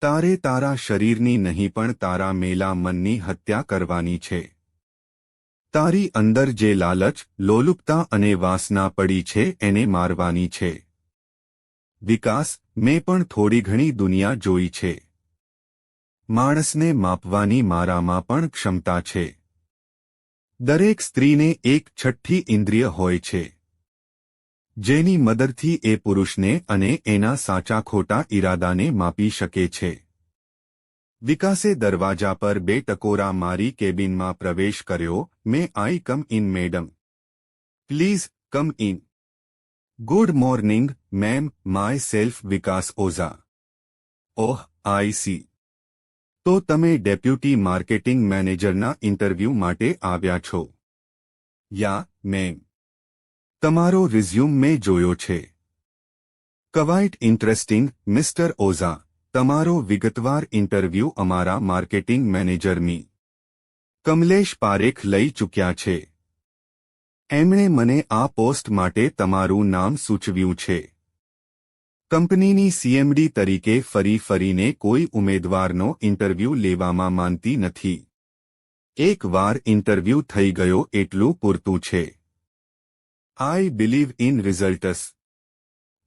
તારે તારા શરીરની નહીં પણ તારા મેલા મનની હત્યા કરવાની છે. તારી અંદર જે લાલચ, લોલુપતા અને વાસના પડી છે એને મારવાની છે. વિકાસ, મેં પણ થોડી ઘણી દુનિયા જોઈ છે. માણસને માપવાની મારામાં પણ ક્ષમતા છે. દરેક સ્ત્રીને એક છઠ્ઠી ઇન્દ્રિય હોય છે. જેની મદદથી એ પુરુષને અને એના સાચા ખોટા ઈરાદાને માપી શકે છે. વિકાસે દરવાજા પર બે ટકોરા મારી કેબિનમાં પ્રવેશ કર્યો, મેં I come in, madam. Please, come in. Good morning, ma'am, myself Vikas Ojha. Oh, I see. તો તમે ડેપ્યુટી માર્કેટિંગ મેનેજરના ઇન્ટરવ્યૂ માટે આવ્યા છો. Yeah, ma'am. તમારો રિઝ્યુમ મેં જોયો છે. કવાઇટ ઇન્ટરેસ્ટિંગ મિસ્ટર ઓઝા તમારો વિગતવાર ઇન્ટરવ્યૂ અમારા માર્કેટિંગ મેનેજરની કમલેશ પારેખ લઈ ચૂક્યા છે. એમણે મને આ પોસ્ટ માટે તમારું નામ સૂચવ્યું છે. કંપનીની સીએમડી તરીકે ફરી ફરીને કોઈ ઉમેદવારનો ઇન્ટરવ્યૂ લેવામાં માનતી નથી. એક વાર ઇન્ટરવ્યૂ થઈ ગયો, એટલું પૂરતું છે. આઈ બિલીવ ઇન રિઝલ્ટસ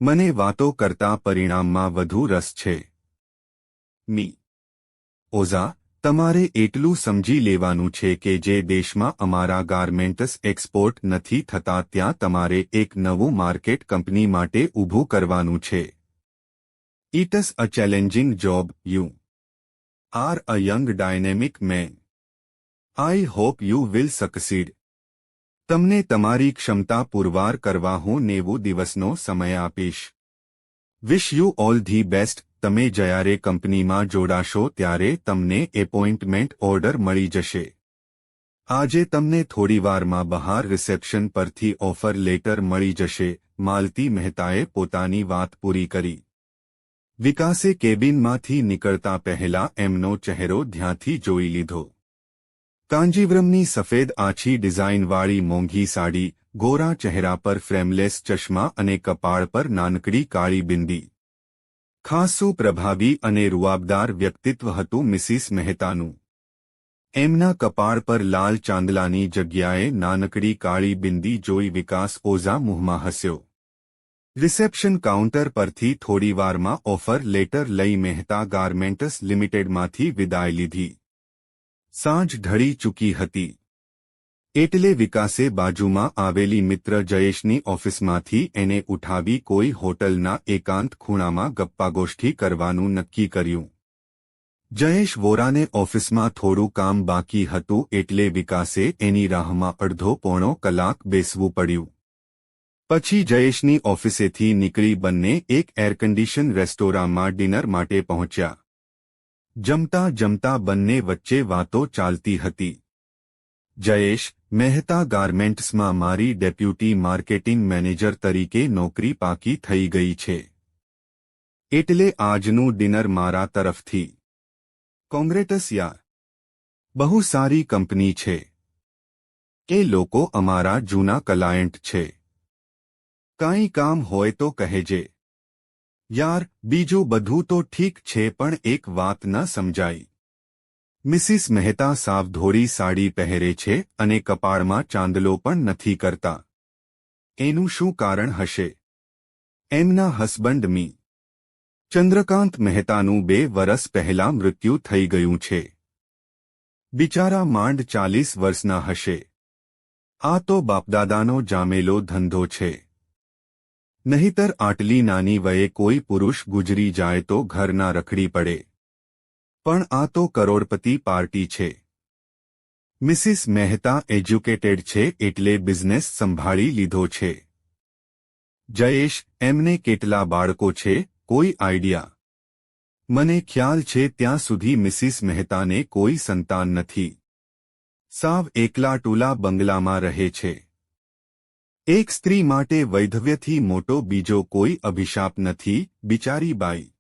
મને વાતો કરતા પરિણામમાં વધુ રસ છે. મી. ઓઝા, તમારે એટલું સમજી લેવાનું છે કે જે દેશમાં અમારા ગાર્મેન્ટ્સ એક્સપોર્ટ નથી થતા ત્યાં તમારે એક નવું માર્કેટ કંપની માટે ઊભું કરવાનું છે. It's a challenging job you are a young dynamic man I hope you will succeed તમને તમારી ક્ષમતા પુરવાર કરવા હું નેવું દિવસનો સમય આપીશ. Wish you all the best તમે જ્યારે કંપનીમાં જોડાશો ત્યારે તમને એપોઇન્ટમેન્ટ ઓર્ડર મળી જશે. આજે તમને થોડીવારમાં બહાર રિસેપ્શન પરથી ઓફર લેટર મળી જશે. માલતી મહેતાએ પોતાની વાત પૂરી કરી. વિકાસે કેબિનમાંથી નીકળતા પહેલા એમનો ચહેરો ધ્યાંથી જોઈ લીધો. કાંજીવરમની સફેદ આછી ડિઝાઇનવાળી મોંઘી સાડી, ગોરા ચહેરા પર ફ્રેમલેસ ચશ્મા અને કપાળ પર નાનકડી કાળી બિંદી. ખાસું પ્રભાવી અને રૂઆબદાર વ્યક્તિત્વ હતું મિસિસ મહેતાનું. એમના કપાળ પર લાલ ચાંદલાની જગ્યાએ નાનકડી કાળી બિંદી જોઈ વિકાસ ઓઝા મુહમાં હસ્યો. રિસેપ્શન કાઉન્ટર પરથી થોડીવારમાં ઓફર લેટર લઈ મહેતા ગાર્મેન્ટસ લિમિટેડમાંથી વિદાય લીધી. સાંજ ઢળી ચૂકી હતી. એટલે વિકાસે બાજુમાં આવેલી મિત્ર જયેશની ઓફિસમાંથી એને ઉઠાવી કોઈ હોટલના એકાંત ખૂણામાં ગપ્પાગોષ્ઠી કરવાનું નક્કી કર્યું. જયેશ વોરાને ઓફિસમાં થોડું કામ બાકી હતું એટલે વિકાસે એની રાહમાં અડધો પોણો કલાક બેસવું પડ્યું. પછી જયેશની ઓફિસેથી નીકળી બંને એક એરકન્ડિશન રેસ્ટોરાંમાં ડિનર માટે પહોંચ્યા. જમતા જમતા બંને વચ્ચે વાતો ચાલતી હતી. જયેશ, મહેતા ગાર્મેન્ટ્સમાં મારી ડેપ્યુટી માર્કેટિંગ મેનેજર તરીકે નોકરી પાકી થઈ ગઈ છે. એટલે આજનું ડિનર મારા તરફથી. કોંગ્રેટસ યાર. બહુ સારી કંપની છે. એ લોકો અમારા જૂના ક્લાયન્ટ છે. કાંઈ કામ હોય તો કહેજે. યાર, બીજું બધું તો ઠીક છે, પણ એક વાત ન સમજાઈ મિસિસ મહેતા સાવધોરી સાડી પહેરે છે અને કપાળમાં ચાંદલો પણ નથી કરતા. એનું શું કારણ હશે? એમના હસબન્ડ મી. ચંદ્રકાંત મહેતાનું બે વરસ પહેલા મૃત્યુ થઈ ગયું છે. બિચારા માંડ ચાલીસ વર્ષના હશે. આ તો બાપદાદાનો જામેલો ધંધો છે. નહીતર આટલી નાની વયે કોઈ પુરુષ ગુજરી જાય તો ઘરના રખડી પડે. પણ આ તો કરોડપતિ પાર્ટી છે. મિસિસ મહેતા એજ્યુકેટેડ છે એટલે બિઝનેસ સંભાળી લીધો છે. જયેશ, એમને કેટલા બાળકો છે? કોઈ આઈડિયા? મને ખ્યાલ છે ત્યાં સુધી મિસિસ મહેતાને કોઈ સંતાન નથી. સાવ એકલા ટુલા બંગલામાં રહે છે. એક સ્ત્રી માટે વૈધવ્યથી મોટો બીજો કોઈ અભિશાપ નથી, બિચારી બાઈ.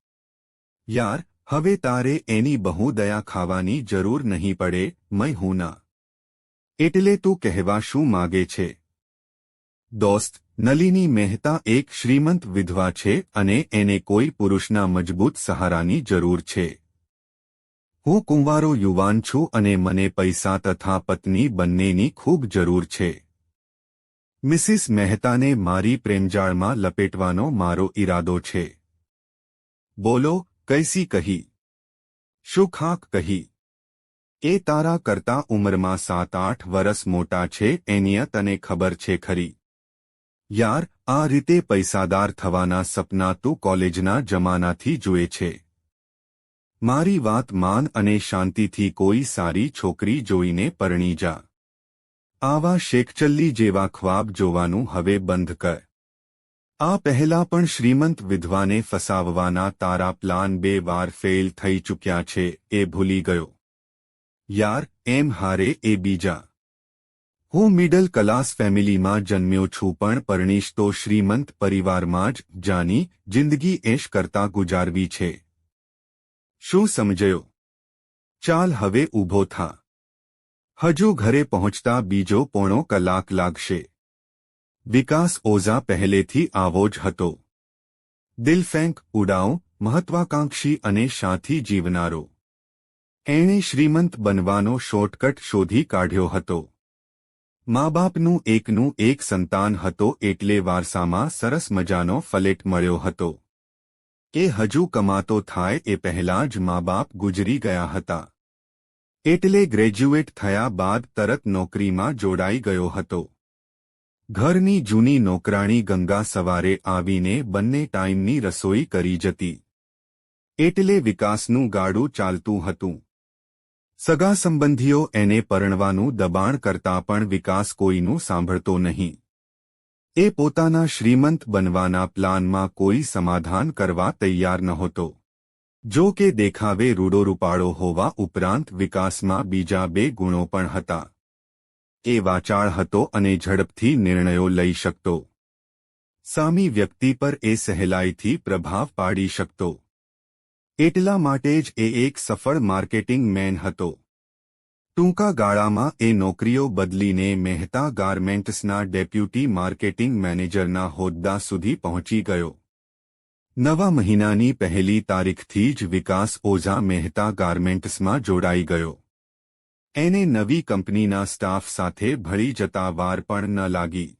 યાર, હવે તારે એની બહુ દયા ખાવાની જરૂર નહીં પડે, મય હું ના. એટલે તું કહેવા શું માગે છે? દોસ્ત, નલિની મહેતા એક શ્રીમંત વિધવા છે અને એને કોઈ પુરુષના મજબૂત સહારાની જરૂર છે. હું કુંવારો યુવાન છું અને મને પૈસા તથા પત્ની બંનેની ખૂબ જરૂર છે. મિસિસ મહેતાને મારી પ્રેમજાળમાં લપેટવાનો મારો ઈરાદો છે. બોલો, કૈસી કહી? શું ખાક કહી? એ તારા કરતા ઉંમરમાં સાત આઠ વરસ મોટા છે, એની તને ખબર છે ખરી. યાર, આ રીતે પૈસાદાર થવાના સપના તું કોલેજના જમાનાથી જુએ છે. મારી વાત માન અને શાંતિથી કોઈ સારી છોકરી જોઈને પરણી જા. આવા શેખચલ્લી જેવા ખ્વાબ જોવાનું હવે બંધ કર. આ પહેલા પણ શ્રીમંત વિધવાને ફસાવવાના તારા પ્લાન બે વાર ફેલ થઈ ચૂક્યા છે, એ ભૂલી ગયો. યાર, એમ હારે એ બીજા. હું મિડલ ક્લાસ ફેમિલીમાં જન્મ્યો છું પણ પરણીશ તો શ્રીમંત પરિવારમાં જ જાની જિંદગી એશ કરતા ગુજારવી છે. શું સમજયો? ચાલ હવે ઊભો થા. હજુ ઘરે પહોંચતા બીજો પોણો કલાક લાગશે. વિકાસ ઓઝા પહેલેથી આવો જ હતો. દિલફેંક ઉડાઉ મહત્વાકાંક્ષી અને શાંતિ જીવનારો. એણે શ્રીમંત બનવાનો શોર્ટકટ શોધી કાઢ્યો હતો. મા બાપનું એકનું એક સંતાન હતો એટલે વારસામાં સરસ મજાનો ફલેટ મળ્યો હતો. એ હજુ કમાતો થાય એ પહેલાં જ મા બાપ ગુજરી ગયા હતા. એટલે ગ્રેજ્યુએટ થયા બાદ તરત નોકરીમાં જોડાઈ ગયો હતો. ઘરની જૂની નોકરાણી ગંગા સવારે આવીને બંને ટાઈમની રસોઈ કરી જતી. એટલે વિકાસનું ગાડું ચાલતું હતું. સગા સંબંધીઓ એને પરણવાનું દબાણ કરતા પણ વિકાસ કોઈનું સાંભળતો નહીં. એ પોતાના શ્રીમંત બનવાના પ્લાનમાં કોઈ સમાધાન કરવા તૈયાર નહોતો. જો કે દેખાવે રૂડો રૂપાળો હોવા ઉપરાંત વિકાસમાં બીજા બે ગુણો પણ હતા. એ વાચાળ હતો અને ઝડપથી નિર્ણયો લઈ શકતો. સામી વ્યક્તિ પર એ સહેલાઈથી પ્રભાવ પાડી શકતો. એટલા માટે જ એ એક સફળ માર્કેટિંગ મેન હતો. ટૂંકા ગાળામાં એ નોકરીઓ બદલીને મહેતા ગાર્મેન્ટ્સના ડેપ્યુટી માર્કેટિંગ મેનેજરના હોદ્દા સુધી પહોંચી ગયો. નવા મહિનાની પહેલી તારીખથી જ વિકાસ ઓઝા મહેતા ગાર્મેન્ટ્સમાં જોડાઈ ગયો. એને નવી કંપનીના સ્ટાફ સાથે ભળી જતા વાર પણ ન લાગી.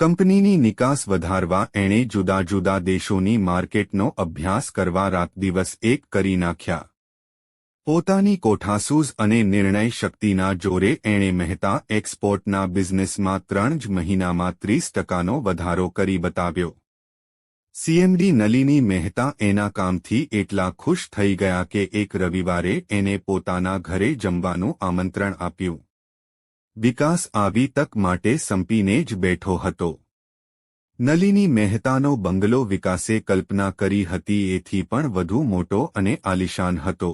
કંપનીની નિકાસ વધારવા એણે જુદા જુદા દેશોની માર્કેટનો અભ્યાસ કરવા રાત દિવસ એક કરી નાખ્યા. પોતાની કોઠાસૂઝ અને નિર્ણય શક્તિના જોરે એણે મહેતા એક્સપોર્ટના બિઝનેસમાં ત્રણ જ મહિનામાં ત્રીસ ટકાનો વધારો કરી બતાવ્યો. સીએમડી નલિની મહેતા એના કામથી એટલા ખુશ થઈ ગયા કે એક રવિવારે એને પોતાના ઘરે જમવાનું આમંત્રણ આપ્યું. વિકાસ આવી તક માટે સંપીને જ બેઠો હતો. નલિની મહેતાનો બંગલો વિકાસે કલ્પના કરી હતી એથી પણ વધુ મોટો અને આલિશાન હતો.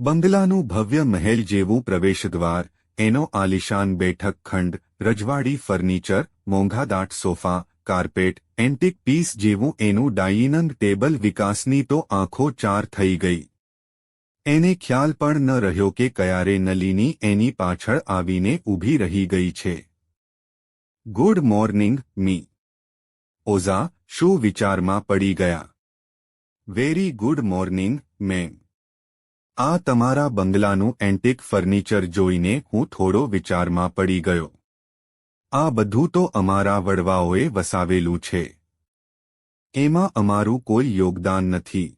બંગલાનું ભવ્ય મહેલ જેવું પ્રવેશદ્વાર, એનો આલિશાન બેઠક ખંડ, રજવાડી ફર્નિચર મોંઘાદાટ સોફા, કાર્પેટ એન્ટિક પીસ જેવું એનું ડાઇનિંગ ટેબલ વિકાસની તો આંખો ચાર થઈ ગઈ. એને ખ્યાલ પણ ન રહ્યો કે કયારે નલિની એની પાછળ આવીને ઊભી રહી ગઈ છે. ગુડ મોર્નિંગ મી ઓઝા, શું વિચારમાં પડી ગયા? વેરી ગુડ મોર્નિંગ મેમ આ તમારા બંગલાનું એન્ટિક ફર્નિચર જોઈને હું થોડો વિચારમાં પડી ગયો. આ બધું તો અમારા વડવાઓએ વસાવેલું છે. એમાં અમારું કોઈ યોગદાન નથી.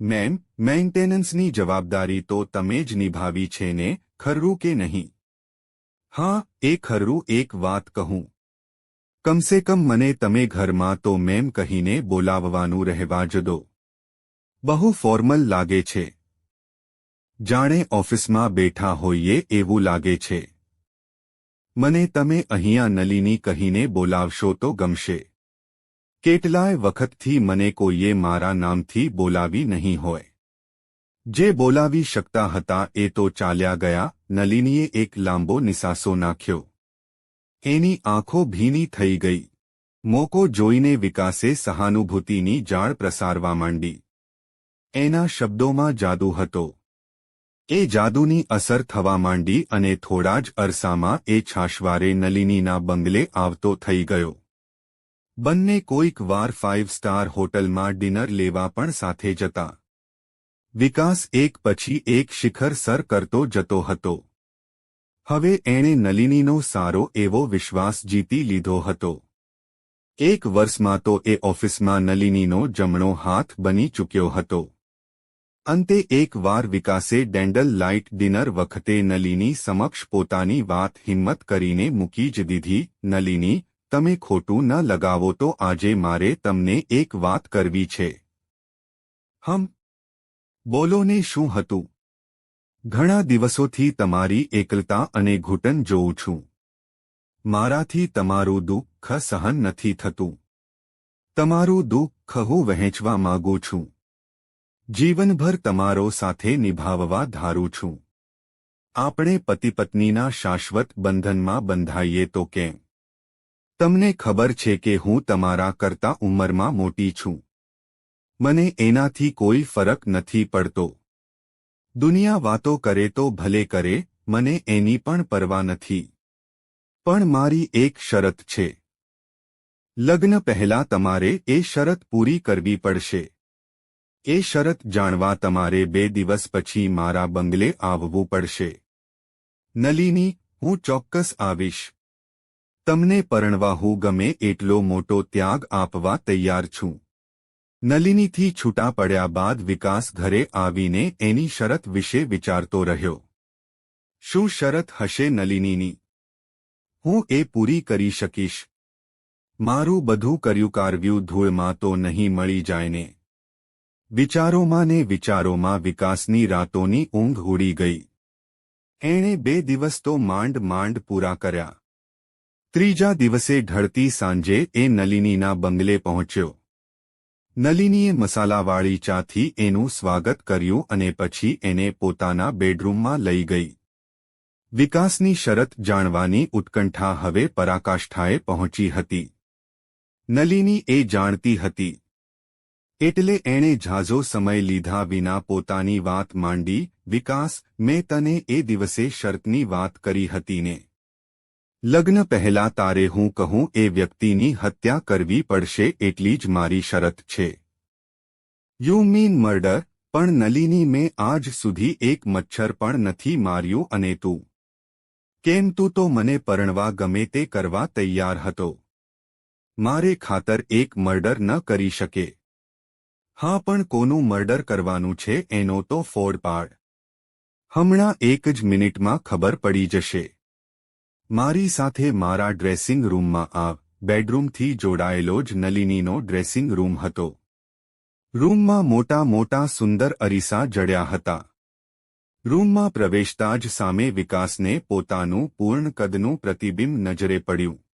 મેમ, મેન્ટેનન્સની જવાબદારી તો તમે જ નિભાવી છે ને, ખરું કે નહીં? હા, એ ખરું એક વાત કહું. કમસે કમ મને તમે ઘરમાં તો મેમ કહીને બોલાવવાનું રહેવા જ દો. બહુ ફોર્મલ લાગે છે. જાણે ઓફિસમાં બેઠા હોઈએ એવું લાગે છે. મને તમે અહીંયા નલિની કહીને બોલાવશો તો ગમશે. કેટલાય વખતથી મને કોઈએ મારા નામથી બોલાવી નહીં હોય. જે બોલાવી શકતા હતા એ તો ચાલ્યા ગયા, નલિનીએ એક લાંબો નિસાસો નાખ્યો. એની આંખો ભીની થઈ ગઈ. મોકો જોઈને વિકાસે સહાનુભૂતિની જાળ પ્રસારવા માંડી. એના શબ્દોમાં જાદુ હતો. એ જાદુની અસર થવા માંડી અને થોડા જ અરસામાં એ છાશવારે નલિનીના બંગલે આવતો થઈ ગયો. બંને કોઈક વાર ફાઇવ સ્ટાર હોટલમાં ડિનર લેવા પણ સાથે જતા. વિકાસ એક પછી એક શિખર સર કરતો જતો હતો. હવે એણે નલિનીનો સારો એવો વિશ્વાસ જીતી લીધો હતો. એક વર્ષમાં તો એ ઓફિસમાં નલિનીનો જમણો હાથ બની ચૂક્યો હતો. અંતે એકવાર વિકાસે ડેન્ડલ લાઇટ ડિનર વખતે નલીની સમક્ષ પોતાની વાત હિંમત કરીને મૂકી જ દીધી, નલીની, તમે ખોટું ન લગાવો તો આજે મારે તમને એક વાત કરવી છે. હમ બોલોને શું હતું? ઘણા દિવસોથી તમારી એકલતા અને ઘૂંટણ જોઉં છું. મારાથી તમારું દુઃખ સહન નથી થતું. તમારું દુઃખ હું વહેંચવા માગું છું. જીવનભર તમારો સાથે નિભાવવા ધારું છું. આપણે પતિપત્નીના શાશ્વત બંધનમાં બંધાઈએ તો કેમ? તમને ખબર છે કે હું તમારા કરતા ઉંમરમાં મોટી છું. મને એનાથી કોઈ ફરક નથી પડતો. દુનિયા વાતો કરે તો ભલે કરે, મને એની પણ પરવા નથી. પણ મારી એક શરત છે. લગ્ન પહેલા તમારે એ શરત પૂરી કરવી પડશે. એ શરત જાણવા તમારે બે દિવસ પછી મારા બંગલે આવવું પડશે. નલિની, હું ચોક્કસ આવીશ. તમને પરણવા હું ગમે એટલો મોટો ત્યાગ આપવા તૈયાર છું. નલિનીથી છૂટા પડ્યા બાદ વિકાસ ઘરે આવીને એની શરત વિશે વિચારતો રહ્યો. શું શરત હશે નલિનીની? હું એ પૂરી કરી શકીશ. મારું બધું કર્યું કારવ્યું ધૂળમાં તો નહીં મળી જાય ને વિચારોમાં ને વિચારોમાં વિકાસની રાતોની ઊંઘ ઉડી ગઈ. એણે બે દિવસ તો માંડ માંડ પૂરા કર્યા. ત્રીજા દિવસે ઢળતી સાંજે એ નલિનીના બંગલે પહોંચ્યો. નલિનીએ મસાલાવાળી ચાથી એનું સ્વાગત કર્યું અને પછી એને પોતાના બેડરૂમમાં લઈ ગઈ. વિકાસની શરત જાણવાની ઉત્કંઠા હવે પરાકાષ્ઠાએ પહોંચી હતી. નલિની એ જાણતી હતી એટલે એણે ઝાઝો સમય લીધા વિના પોતાની વાત માંડી, વિકાસ, મેં તને એ દિવસે શરતની વાત કરી હતી ને. લગ્ન પહેલા તારે હું કહું, એ વ્યક્તિની હત્યા કરવી પડશે એટલી જ મારી શરત છે. યુ મીન મર્ડર પણ નલિની મેં આજ સુધી એક મચ્છર પણ નથી માર્યું અને તું. કેમ તું તો મને પરણવા ગમે તે કરવા તૈયાર હતો. મારે ખાતર એક મર્ડર ન કરી શકે. હા, પણ કોનું મર્ડર કરવાનું છે એનો તો ફોડ પાડ. હમણાં એક જ મિનિટમાં ખબર પડી જશે. મારી સાથે મારા ડ્રેસિંગ રૂમમાં આવ. બેડરૂમથી જોડાયેલો જ નલિનીનો ડ્રેસિંગ રૂમ હતો. રૂમમાં મોટા મોટા સુંદર અરીસા જડ્યા હતા. રૂમમાં પ્રવેશતા જ સામે વિકાસને પોતાનું પૂર્ણ કદનું પ્રતિબિંબ નજરે પડ્યું.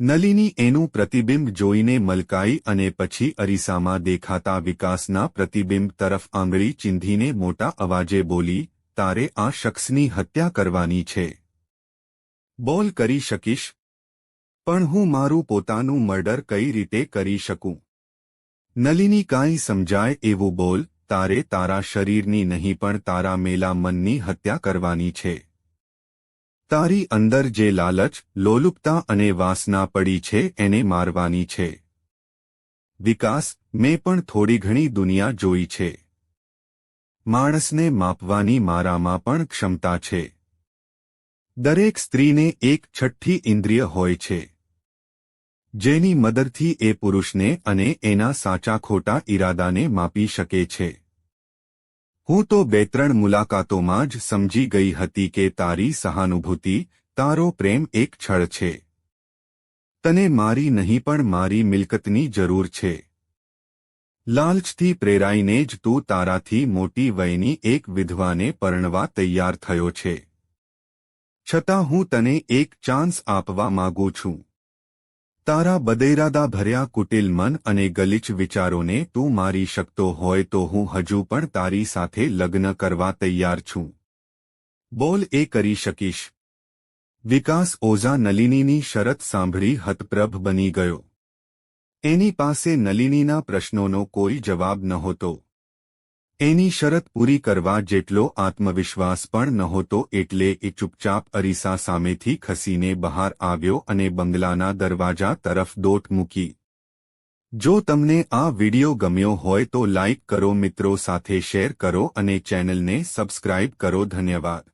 નલિની એનું પ્રતિબિંબ જોઈને મલકાઈ અને પછી અરીસામાં દેખાતા વિકાસના પ્રતિબિંબ તરફ આંગળી ચીંધીને મોટા અવાજે બોલી, તારે આ શખ્સની હત્યા કરવાની છે. બોલ કરી શકીશ? પણ હું મારું પોતાનું મર્ડર કઈ રીતે કરી શકું? નલિની કાંઈ સમજાય એવું બોલ, તારે તારા શરીરની નહીં પણ તારા મેલા મનની હત્યા કરવાની છે. તારી અંદર જે લાલચ, લોલુપતા અને વાસના પડી છે એને મારવાની છે. વિકાસ, મેં પણ થોડી ઘણી દુનિયા જોઈ છે. માણસને માપવાની મારામાં પણ ક્ષમતા છે. દરેક સ્ત્રીને એક છઠ્ઠી ઇન્દ્રિય હોય છે. જેની મદદથી એ પુરુષને અને એના સાચા ખોટા ઈરાદાને માપી શકે છે. હું તો બે ત્રણ મુલાકાતોમાં જ સમજી ગઈ હતી કે તારી સહાનુભૂતિ, તારો પ્રેમ એક છળ છે. તને મારી નહીં પણ મારી મિલકતની જરૂર છે. લાલચથી પ્રેરાઈને જ તું તારાથી મોટી વયની એક વિધવાને પરણવા તૈયાર થયો છે. છતાં હું તને એક ચાન્સ આપવા માગું છું. તારા બદૈરાદા ભર્યા કુટિલ મન અને ગલિચ વિચારોને તું મારી શકતો હોય તો હું હજુ પણ તારી સાથે લગ્ન કરવા તૈયાર છું. બોલ, એ કરી શકીશ. વિકાસ ઓઝા નલિનીની શરત સાંભળી હતપ્રભ બની ગયો. એની પાસે નલિનીના પ્રશ્નોનો કોઈ જવાબ નહોતો. એની શરત પૂરી કરવા જેટલો આત્મવિશ્વાસ પણ નહોતો એટલે એ ચૂપચાપ અરીસા સામેથી ખસીને બહાર આવ્યો અને બંગલાના દરવાજા તરફ દોટ મૂકી. જો તમને આ વિડિયો ગમ્યો હોય તો લાઇક કરો મિત્રો સાથે શેર કરો અને ચેનલને સબસ્ક્રાઇબ કરો ધન્યવાદ.